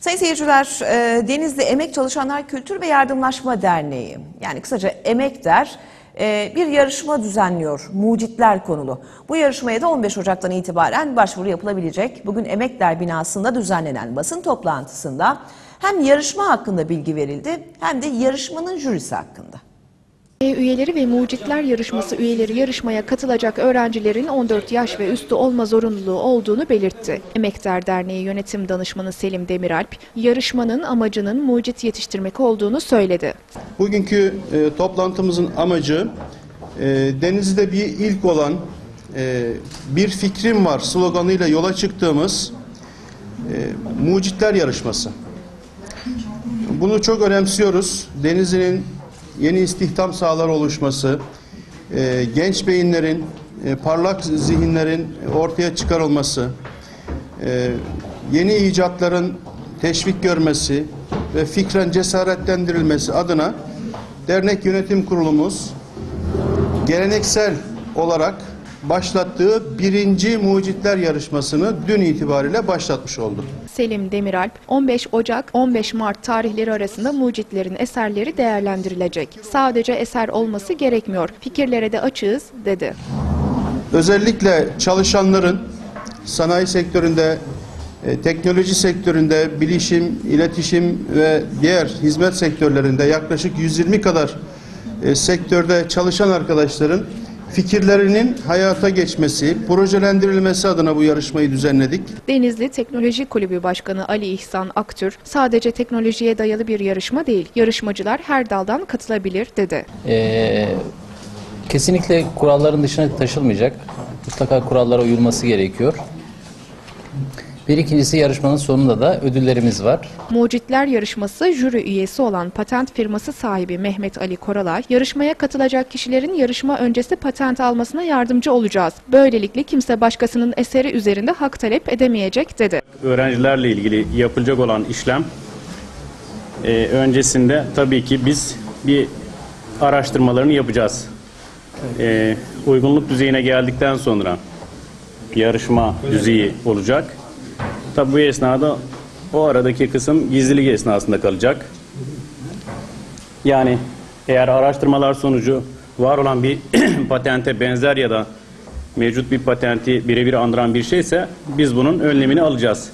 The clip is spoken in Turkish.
Sayın seyirciler, e, Denizli Emek Çalışanlar Kültür ve Yardımlaşma Derneği, yani kısaca Emek Der, e, bir yarışma düzenliyor, Mucitler konulu. Bu yarışmaya da 15 Ocak'tan itibaren başvuru yapılabilecek. Bugün Emek Der binasında düzenlenen basın toplantısında hem yarışma hakkında bilgi verildi hem de yarışmanın jürisi hakkında. E üyeleri ve mucitler yarışması üyeleri yarışmaya katılacak öğrencilerin 14 yaş ve üstü olma zorunluluğu olduğunu belirtti. Emektar Derneği Yönetim Danışmanı Selim Demiralp, yarışmanın amacının mucit yetiştirmek olduğunu söyledi. Bugünkü e, toplantımızın amacı e, Denizli'de bir ilk olan e, bir fikrim var sloganıyla yola çıktığımız e, mucitler yarışması. Bunu çok önemsiyoruz. Denizli'nin yeni istihdam sahaları oluşması, e, genç beyinlerin, e, parlak zihinlerin ortaya çıkarılması, e, yeni icatların teşvik görmesi ve fikren cesaretlendirilmesi adına dernek yönetim kurulumuz geleneksel olarak başlattığı birinci mucitler yarışmasını dün itibariyle başlatmış oldu. Selim Demiralp, 15 Ocak 15 Mart tarihleri arasında mucitlerin eserleri değerlendirilecek. Sadece eser olması gerekmiyor. Fikirlere de açığız dedi. Özellikle çalışanların sanayi sektöründe, e, teknoloji sektöründe, bilişim, iletişim ve diğer hizmet sektörlerinde yaklaşık 120 kadar e, sektörde çalışan arkadaşların fikirlerinin hayata geçmesi, projelendirilmesi adına bu yarışmayı düzenledik. Denizli Teknoloji Kulübü Başkanı Ali İhsan Aktür, sadece teknolojiye dayalı bir yarışma değil, yarışmacılar her daldan katılabilir dedi. Ee, kesinlikle kuralların dışına taşılmayacak. Mutlaka kurallara uyulması gerekiyor. Bir ikincisi yarışmanın sonunda da ödüllerimiz var. Mucitler yarışması jüri üyesi olan patent firması sahibi Mehmet Ali Koralay, yarışmaya katılacak kişilerin yarışma öncesi patent almasına yardımcı olacağız. Böylelikle kimse başkasının eseri üzerinde hak talep edemeyecek dedi. öğrencilerle ilgili yapılacak olan işlem e, öncesinde tabii ki biz bir araştırmalarını yapacağız. E, uygunluk düzeyine geldikten sonra yarışma düzeyi olacak. Tabii bu esnada o aradaki kısım gizlilik esnasında kalacak. Yani eğer araştırmalar sonucu var olan bir patente benzer ya da mevcut bir patenti birebir andıran bir şeyse biz bunun önlemini alacağız.